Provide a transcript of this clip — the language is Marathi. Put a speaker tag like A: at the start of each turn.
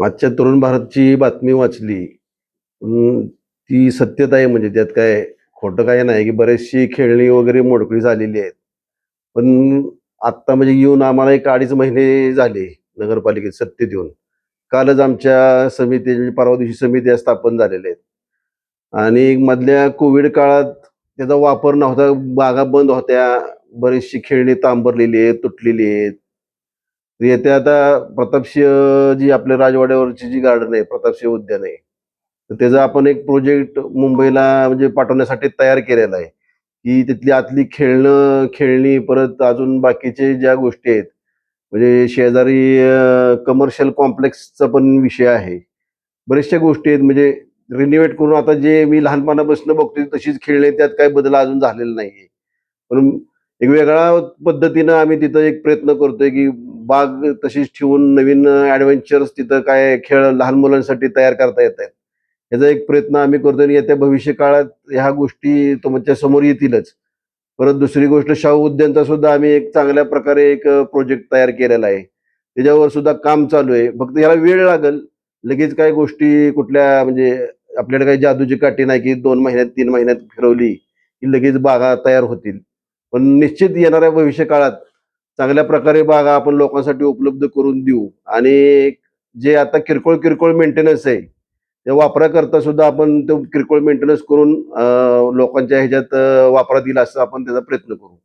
A: आजच्या तरुण भारतची बातमी वाचली ती सत्यता आहे म्हणजे त्यात काय खोटं काय नाही की बरेचशी खेळणी वगैरे मोडकळी झालेली आहेत. पण आत्ता म्हणजे येऊन आम्हाला एक अडीच महिने झाले नगरपालिकेत सत्य देऊन कालच आमच्या समिती म्हणजे परवा दिवशी समित्या स्थापन झालेल्या आहेत. आणि मधल्या कोविड काळात त्याचा वापर नव्हता बागा बंद होत्या बरीचशी खेळणी तांबरलेली आहेत तुटलेली आहेत. येत्या आता प्रतापसिंह जी आपल्या राजवाड्यावरची जी गार्डन आहे प्रतापसिंह उद्यान आहे तर त्याचा आपण एक प्रोजेक्ट मुंबईला म्हणजे पाठवण्यासाठी तयार केलेला आहे. की तिथली आतली खेळणं खेळणी परत अजून बाकीचे ज्या गोष्टी आहेत म्हणजे शेजारी कमर्शियल कॉम्प्लेक्सचा पण विषय आहे. बऱ्याचशा गोष्टी आहेत म्हणजे रिनिवेट करून आता जे मी लहानपणापासून बघतोय तशीच खेळणे त्यात काही बदल अजून झालेला नाहीये. म्हणून एक वेगळ्या पद्धतीनं आम्ही तिथं एक प्रयत्न करतोय की बाग तशीच ठेवून नवीन ऍडव्हेंचर्स तिथं काय खेळ लहान मुलांसाठी तयार करता येत आहेत. याचा एक प्रयत्न आम्ही करतो आणि येत्या भविष्य काळात ह्या गोष्टी तुमच्यासमोर येतीलच. परत दुसरी गोष्ट शाहू उद्यानचा सुद्धा आम्ही एक चांगल्या प्रकारे एक प्रोजेक्ट तयार केलेला आहे. त्याच्यावर सुद्धा काम चालू आहे. फक्त याला वेळ लागेल लगेच काही गोष्टी कुठल्या म्हणजे आपल्याला काही जादूची काठी नाही की दोन महिन्यात तीन महिन्यात फिरवली की लगेच बागा तयार होतील. पण निश्चित येणाऱ्या भविष्य काळात चांगल्या प्रकारे बागा आपण लोकांसाठी उपलब्ध करून देऊ. आणि जे आता किरकोळ किरकोळ मेंटेनन्स आहे त्या वापराकरता सुद्धा आपण तो किरकोळ मेंटेनन्स करून लोकांच्या ह्याच्यात वापरात येईल असं आपण त्याचा प्रयत्न करू.